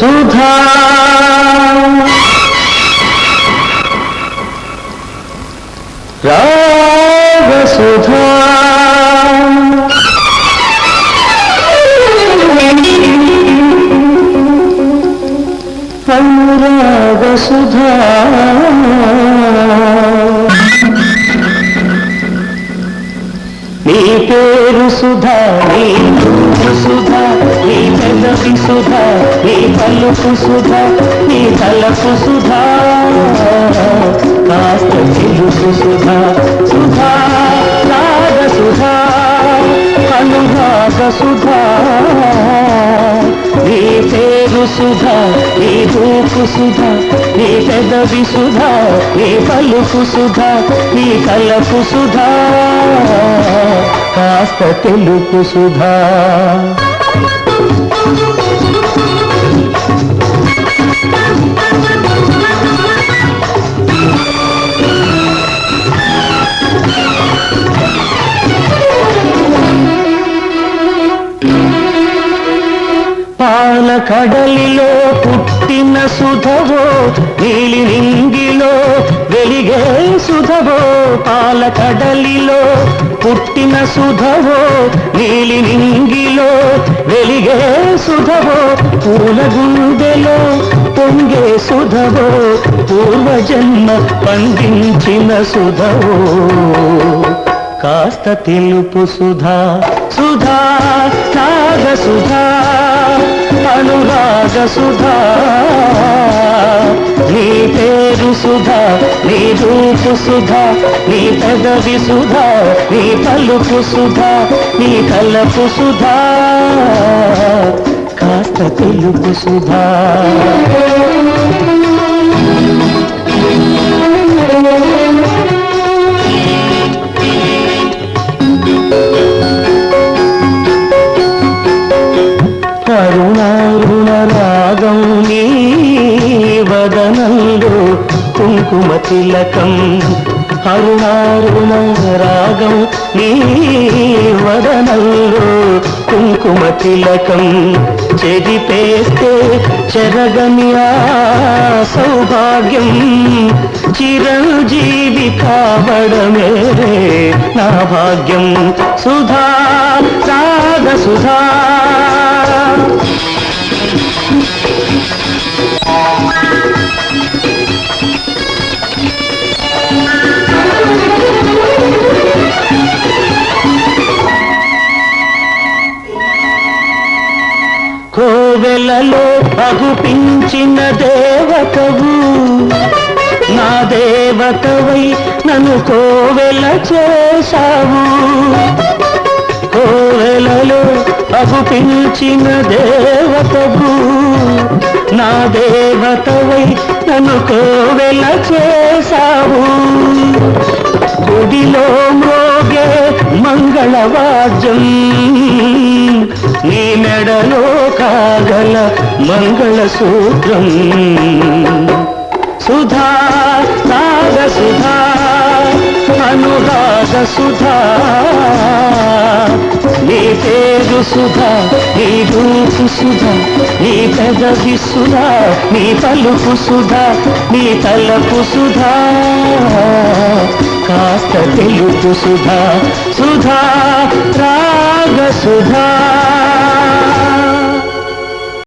सुधा। र सुधा। चङ सुधा। పేరు సుధా నీ రూపు సుధా నీ పెదవి సుధా నీ పలుకు సుధా నీ తలకు సుధా. కాస్త తెలుసు సుధా సుధా రాగ సుధా అనురాగ సుధా. సుధా నీ రూపు సుధా నీ పెదవి సుధా నీ పలుపు సుధా నీ కలపు సుధా. కాస్త తెలుపు సుధా. కడలిలో పుట్టిన సుధవో నీలి నింగిలో వెలిగే సుధవో పాల కడలిలో పుట్టిన సుధవో నీలి నింగిలో వెలిగే సుధవో పూల గుండెలో పొంగే సుధవో పూర్వజన్మ పండించిన సుధవో. కాస్త తెలుపు సుధా సుధా నాగ సుధా. అనురాగ సుధా. నీ పేరు సుధా నీ రూపు సుధా నీ పెదవి సుధా నీ పలుపు సుధా నీ కలపు సుధా. కాస్త తెలుపు సుధా. కుంకుమ తిలకం అరుణారుణ రాగం నీ వదనంలో కుంకుమ తిలకం చెరిపేస్తే చెరగని సౌభాగ్యం చిరంజీవి కావడమే నా భాగ్యం. సుధా సాగ సుధా. వెలలో అగుపించిన దేవతవు. నా దేవతవై నన్ను కోవెల చేశావు. కోవెలలో అగుపించిన దేవతవు. నా దేవతవై నన్ను కోవెల చేశావు. గుడిలో మ్రోగే మంగళవాద్యం. నీ మెడలో కాగల మంగళసూత్రం సుధా నాగ సుధా అనురాగ సుధా. నీ పేరు సుధా నీ రూపు సుధా నీ పెదవి సుధా నీ పలుకు సుధా నీ తలపు సుధా. కాస్త తెలుపు సుధా సుధా రాగ సుధా.